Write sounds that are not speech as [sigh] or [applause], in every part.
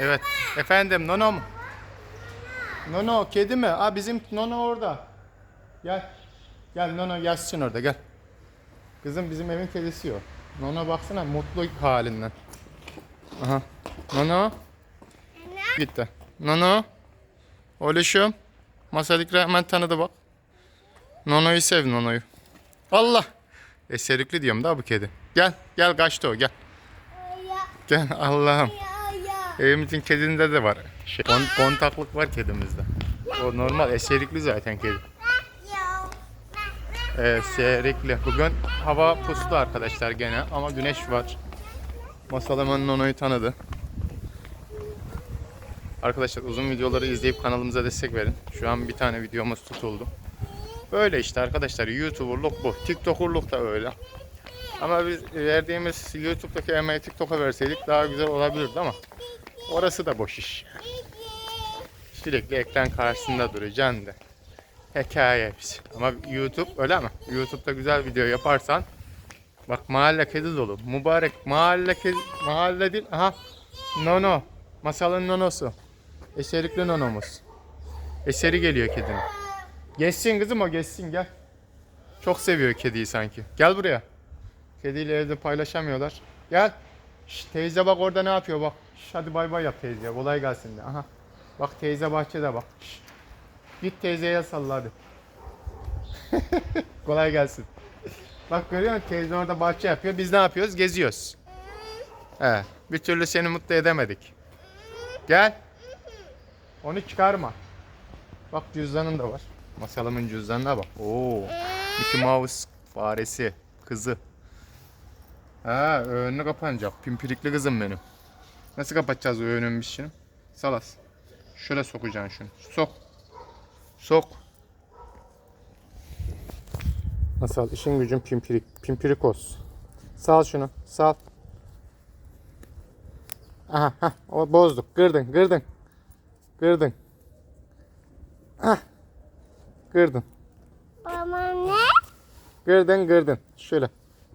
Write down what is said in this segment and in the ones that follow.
Evet. Efendim Nono mu? Nono kedi mi? Aa bizim Nono orada. Gel. Gel Nono yatsın orada gel. Kızım bizim evin kedisi o. Nono baksana mutlu halinden. Aha. Nono. Gitti. Nono. Oluşum. Masadikra hemen tanıdı bak. Nono'yu sev Nono'yu. Allah. Eserikli diyorum da bu kedi. Gel. Gel kaçtı o gel. Gel Allah'ım. Evimizin kedinde de var. Şey, kon- kontaklık var kedimizde. O normal eserikli zaten kedi. Eserikli. Bugün hava puslu arkadaşlar gene ama güneş var. Masalımın Nono'yu tanıdı. Arkadaşlar uzun videoları izleyip kanalımıza destek verin. Şu an bir tane videomuz tutuldu. Böyle işte arkadaşlar YouTuber'luk bu. TikToker'luk da öyle. Ama biz verdiğimiz YouTube'daki emeği TikTok'a verseydik daha güzel olabilirdi ama orası da boş iş. Sürekli ekran karşısında duracaksın da. Hikaye hepsi. Ama YouTube öyle mi? YouTube'da güzel video yaparsan bak mahalle kedi dolu. Mübarek mahalle kedi mahalle değil. Aha. Nono. Masalın nonosu. Eserikli nonomuz. Eseri geliyor kedinin. Geçsin kızım o geçsin gel. Çok seviyor kediyi sanki. Gel buraya. Kediyle evde paylaşamıyorlar. Gel. Şş, teyze bak orada ne yapıyor bak. Şş, hadi bay bay yap teyzeye. Kolay gelsin de. Aha. Bak teyze bahçede bak. Şş. Git teyzeye salla hadi. [laughs] Kolay gelsin. Bak görüyor musun teyze orada bahçe yapıyor. Biz ne yapıyoruz? Geziyoruz. He. Bir türlü seni mutlu edemedik. Gel. Onu çıkarma. Bak cüzdanın da var. Masalımın cüzdanına bak. Oo. Mickey Mouse faresi. Kızı. Ha önünü kapanacak. Pimpirikli kızım benim. Nasıl kapatacağız o önünü biz şimdi? Salas. Şöyle sokacaksın şunu. Sok. Sok. Nasıl? İşin gücün pimpirik. Pimpirikos. Sal şunu. Sal. Aha, ha, o bozduk. Kırdın, kırdın. Kırdın. Ah. Kırdın. Baba ne? Kırdın, kırdın. Şöyle.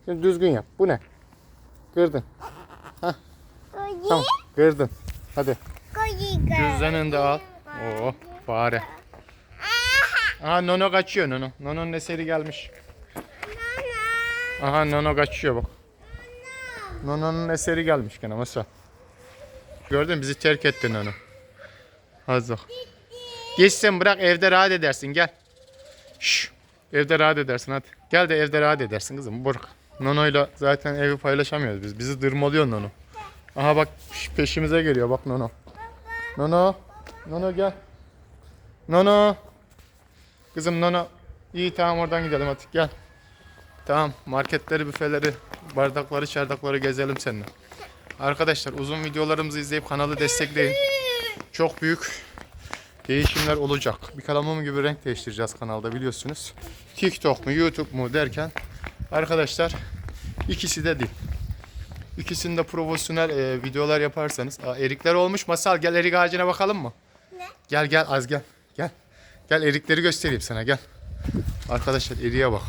Şimdi düzgün yap. Bu ne? Kırdın. Tamam. Kırdın. Hadi. Cüzdanını da al. Oo, fare. Aha Nono kaçıyor Nono. Nono'nun eseri gelmiş. Aha Nono kaçıyor bak. Nono'nun eseri gelmiş gene masa. Gördün mü? bizi terk etti Nono. Hadi bak. Geç sen bırak evde rahat edersin gel. Şş, evde rahat edersin hadi. Gel de evde rahat edersin kızım bırak. Nono'yla zaten evi paylaşamıyoruz biz. Bizi dırmalıyor Nono. Aha bak peşimize geliyor bak Nono. Nono. Nono gel. Nono. Kızım Nono. İyi tamam oradan gidelim hadi gel. Tamam marketleri, büfeleri, bardakları, çardakları gezelim seninle. Arkadaşlar uzun videolarımızı izleyip kanalı destekleyin. Çok büyük değişimler olacak. Bir kalamam gibi renk değiştireceğiz kanalda biliyorsunuz. TikTok mu YouTube mu derken arkadaşlar ikisi de değil. İkisinde profesyonel e, videolar yaparsanız. Aa, erikler olmuş. Masal gel erik ağacına bakalım mı? Ne? Gel gel az gel. Gel. Gel erikleri göstereyim sana gel. Arkadaşlar eriye bak.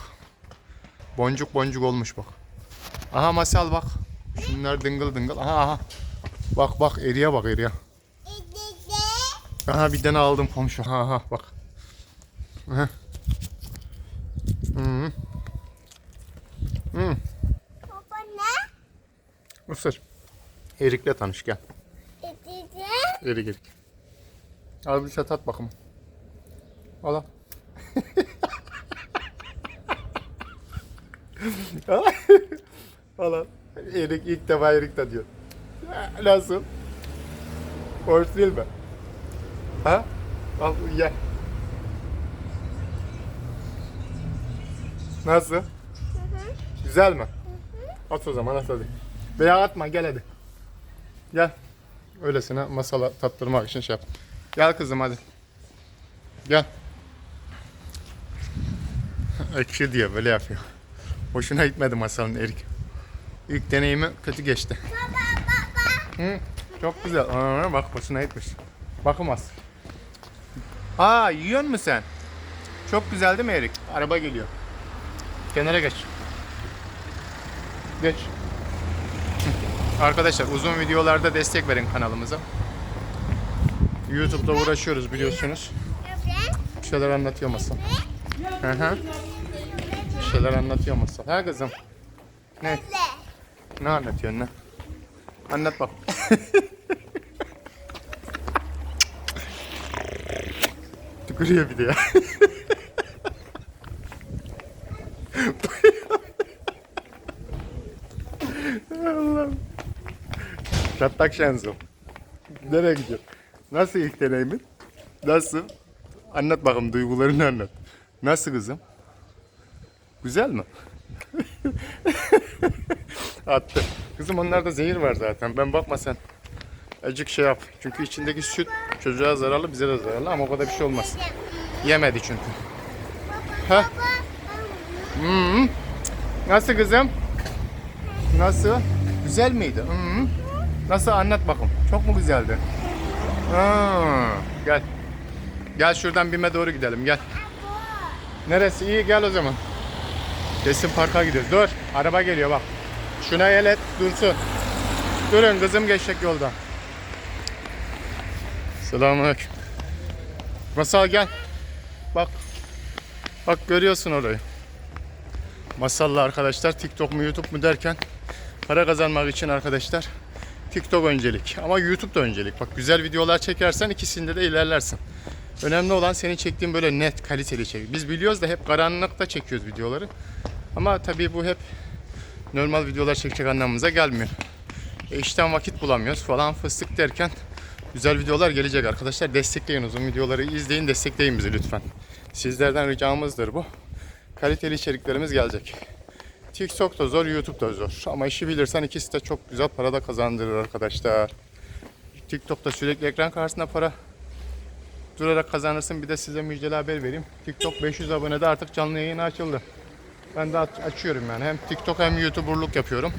Boncuk boncuk olmuş bak. Aha masal bak. Şunlar dıngıl dıngıl. Aha aha. Bak bak eriye bak eriye. Aha bir tane aldım komşu. Ha ha bak. Aha. Hı. Hı. Isır. Erikle tanış gel. Erik erik. Al bir şey tat bakalım. Al al. [laughs] al al. Erik ilk defa erik tadıyor. Nasıl? Hoş değil mi? Ha? Al ye. Nasıl? Güzel mi? At o zaman at hadi. Veya atma gel hadi. Gel. Öylesine masala tattırmak için şey yap. Gel kızım hadi. Gel. [laughs] Ekşi diye böyle yapıyor. Hoşuna gitmedi masalın erik. İlk deneyimi kötü geçti. Hı, çok güzel. Aa, bak hoşuna gitmiş. Bakımaz. Aa yiyor musun sen? Çok güzel değil mi erik? Araba geliyor. Kenara geç. Geç. Arkadaşlar uzun videolarda destek verin kanalımıza. YouTube'da uğraşıyoruz biliyorsunuz. Bir şeyler anlatıyor masal. Hı hı. Bir şeyler anlatıyor masal. Ha kızım? Ne? Ne anlatıyorsun ne? Anlat bak. [laughs] Tükürüyor bir de ya. [laughs] Allah'ım. Çatlak şansım. Nereye gidiyor? Nasıl ilk deneyimin? Nasıl? Anlat bakalım duygularını anlat. Nasıl kızım? Güzel mi? [laughs] Attı. Kızım onlarda zehir var zaten. Ben bakma sen. Acık şey yap. Çünkü içindeki süt çocuğa zararlı bize de zararlı ama o kadar bir şey olmaz. Yemedi çünkü. Ha? Hmm. Nasıl kızım? Nasıl? Güzel miydi? Hı. Nasıl anlat bakalım. Çok mu güzeldi? Ha, gel. Gel şuradan BİM'e doğru gidelim gel. Neresi? İyi gel o zaman. Kesin parka gidiyoruz. Dur. Araba geliyor bak. Şuna el et dursun. Durun kızım geçecek yolda. Selamünaleyküm. Masal gel. Bak. Bak görüyorsun orayı. Masalla arkadaşlar TikTok mu YouTube mu derken para kazanmak için arkadaşlar TikTok öncelik ama YouTube da öncelik. Bak güzel videolar çekersen ikisinde de ilerlersin. Önemli olan senin çektiğin böyle net, kaliteli çek. Biz biliyoruz da hep karanlıkta çekiyoruz videoları. Ama tabii bu hep normal videolar çekecek anlamımıza gelmiyor. E işten vakit bulamıyoruz falan fıstık derken güzel videolar gelecek arkadaşlar. Destekleyin uzun videoları izleyin, destekleyin bizi lütfen. Sizlerden ricamızdır bu. Kaliteli içeriklerimiz gelecek. TikTok da zor, YouTube da zor. Ama işi bilirsen ikisi de çok güzel para da kazandırır arkadaşlar. TikTok'ta sürekli ekran karşısında para durarak kazanırsın. Bir de size müjdeli haber vereyim. TikTok 500 abonede artık canlı yayın açıldı. Ben de aç- açıyorum yani. Hem TikTok hem YouTuber'luk yapıyorum.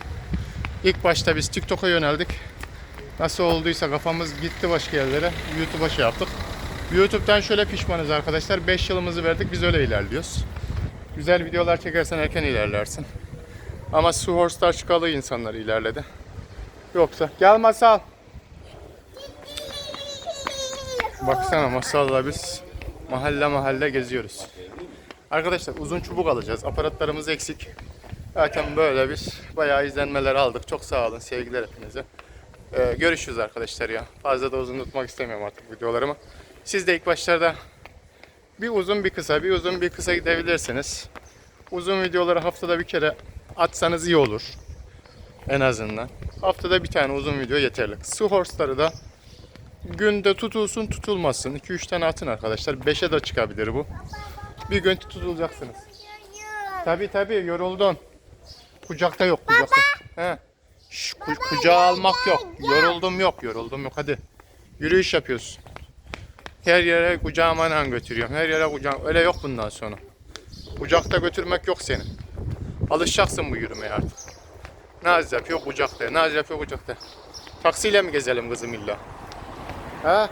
İlk başta biz TikTok'a yöneldik. Nasıl olduysa kafamız gitti başka yerlere. YouTube'a şey yaptık. YouTube'dan şöyle pişmanız arkadaşlar. 5 yılımızı verdik biz öyle ilerliyoruz. Güzel videolar çekersen erken ilerlersin. Ama su horse'lar çıkalı insanlar ilerledi. Yoksa gel masal. Baksana masalla biz mahalle mahalle geziyoruz. Arkadaşlar uzun çubuk alacağız. Aparatlarımız eksik. Zaten böyle biz bayağı izlenmeler aldık. Çok sağ olun sevgiler hepinize. Ee, görüşürüz arkadaşlar ya. Fazla da uzun tutmak istemiyorum artık videolarımı. Siz de ilk başlarda bir uzun bir kısa, bir uzun bir kısa gidebilirsiniz. Uzun videoları haftada bir kere atsanız iyi olur. En azından. Haftada bir tane uzun video yeterli. Su horse'ları da günde tutulsun tutulmasın. 2-3 tane atın arkadaşlar. 5'e de çıkabilir bu. Bir gün tutulacaksınız. Tabi tabi yoruldun. Kucakta yok kucakta. He. Şş, ku- kucağa almak yok. Yoruldum yok yoruldum yok hadi. Yürüyüş yapıyorsun. Her yere kucağıma götürüyorum. Her yere kucağım. Öyle yok bundan sonra. Kucakta götürmek yok senin. Alışacaksın bu yürümeye artık. Naz yapıyor kucakta. Naz yapıyor kucakta. Taksiyle mi gezelim kızım illa? Ha?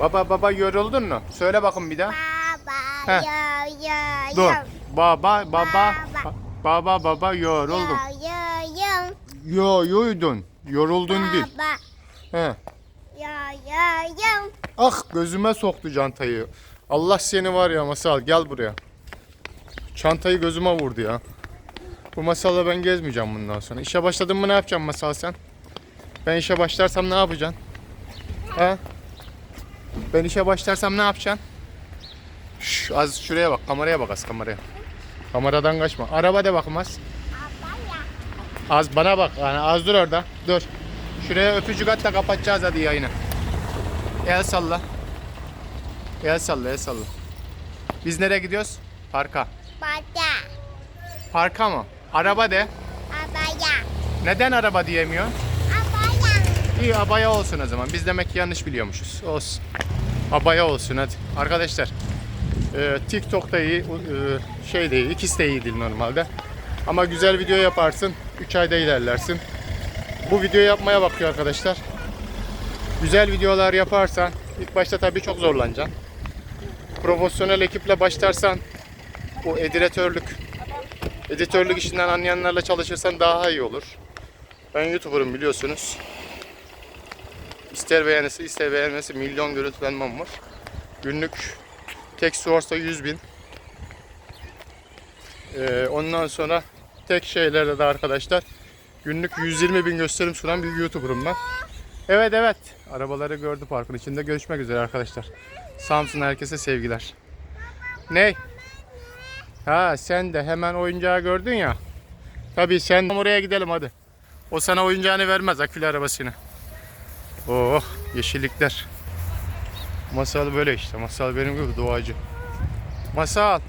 Baba baba yoruldun mu? Söyle bakın bir daha. Baba, Heh. yo, yo, Dur. yo. Baba baba Baba. baba baba yoruldum. Yo, yo, yo. Yo yoydun. Yoruldun değil. Baba, He. yo, yo, yo. Ah gözüme soktu çantayı. Allah seni var ya masal gel buraya. Çantayı gözüme vurdu ya. Bu masalla ben gezmeyeceğim bundan sonra. İşe başladın mı ne yapacaksın masal sen? Ben işe başlarsam ne yapacaksın? He? Ben işe başlarsam ne yapacaksın? Şş, az şuraya bak kameraya bak az kameraya. Kameradan kaçma. Araba de bakayım az. Az bana bak. Yani az dur orada. Dur. Şuraya öpücük at da kapatacağız hadi yayını. El salla. El salla, el salla. Biz nereye gidiyoruz? Parka. Baba, Parka mı? Araba de. abaya, Neden araba diyemiyor? abaya. İyi abaya olsun o zaman. Biz demek ki yanlış biliyormuşuz. Olsun. Abaya olsun hadi. Arkadaşlar e, TikTok'ta iyi, e, şey de iyi. ikisi de iyi değil normalde. Ama güzel video yaparsın. 3 ayda ilerlersin. Bu video yapmaya bakıyor arkadaşlar. Güzel videolar yaparsan ilk başta tabii çok zorlanacaksın. Profesyonel ekiple başlarsan bu editörlük editörlük işinden anlayanlarla çalışırsan daha iyi olur. Ben YouTuber'ım biliyorsunuz. İster beğenirse ister beğenmesi milyon görüntülenmem var. Günlük tek source'da 100 bin. Ee, ondan sonra tek şeylerde de arkadaşlar günlük 120 bin gösterim sunan bir YouTuber'ım ben. Evet evet. Arabaları gördü parkın içinde. Görüşmek üzere arkadaşlar. Samsun herkese sevgiler. Ne? Ha sen de hemen oyuncağı gördün ya. Tabii sen oraya gidelim hadi. O sana oyuncağını vermez akülü arabasını. Oh yeşillikler. Masal böyle işte. Masal benim gibi doğacı. Masal.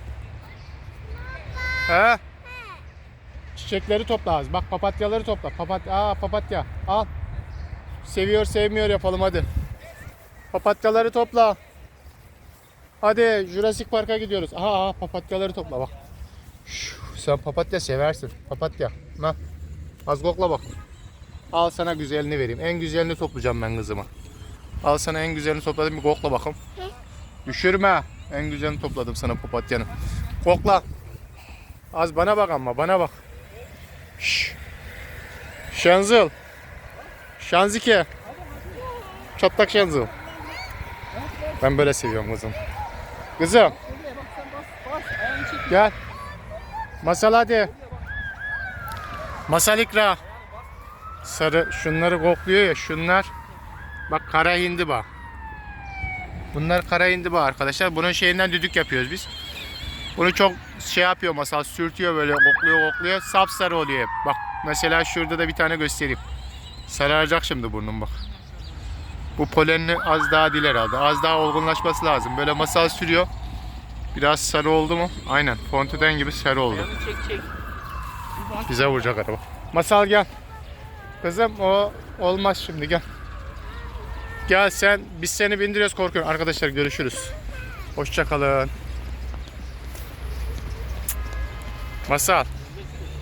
He? Çiçekleri topla az. Bak papatyaları topla. Papatya. Aa papatya. Al. Seviyor sevmiyor yapalım hadi. Papatyaları topla. Hadi Jurassic Park'a gidiyoruz. Aha, aha papatyaları topla bak. Şş, sen papatya seversin. Papatya. Ha. Az kokla bak. Al sana güzelini vereyim. En güzelini toplayacağım ben kızıma. Al sana en güzelini topladım bir kokla bakalım. Düşürme. En güzelini topladım sana papatyanın. Kokla. Az bana bak ama bana bak. Şş. Şanzıl. Şanzike. Çatlak şanzıl. Ben böyle seviyorum kızım. Kızım bak gel. Masal hadi. Masal ikra. Sarı şunları kokluyor ya şunlar. Bak kara hindiba. Bunlar kara hindiba arkadaşlar. Bunun şeyinden düdük yapıyoruz biz. Bunu çok şey yapıyor masal sürtüyor böyle kokluyor kokluyor. Sapsarı oluyor hep. Bak mesela şurada da bir tane göstereyim. Sararacak şimdi burnum bak. Bu polenini az daha dil herhalde. Az daha olgunlaşması lazım. Böyle masal sürüyor. Biraz sarı oldu mu? Aynen. Fontiden gibi sarı oldu. Çek çek. Bize vuracak araba. Masal gel. Kızım o olmaz şimdi gel. Gel sen biz seni bindiriyoruz korkuyorum. Arkadaşlar görüşürüz. Hoşça kalın. Masal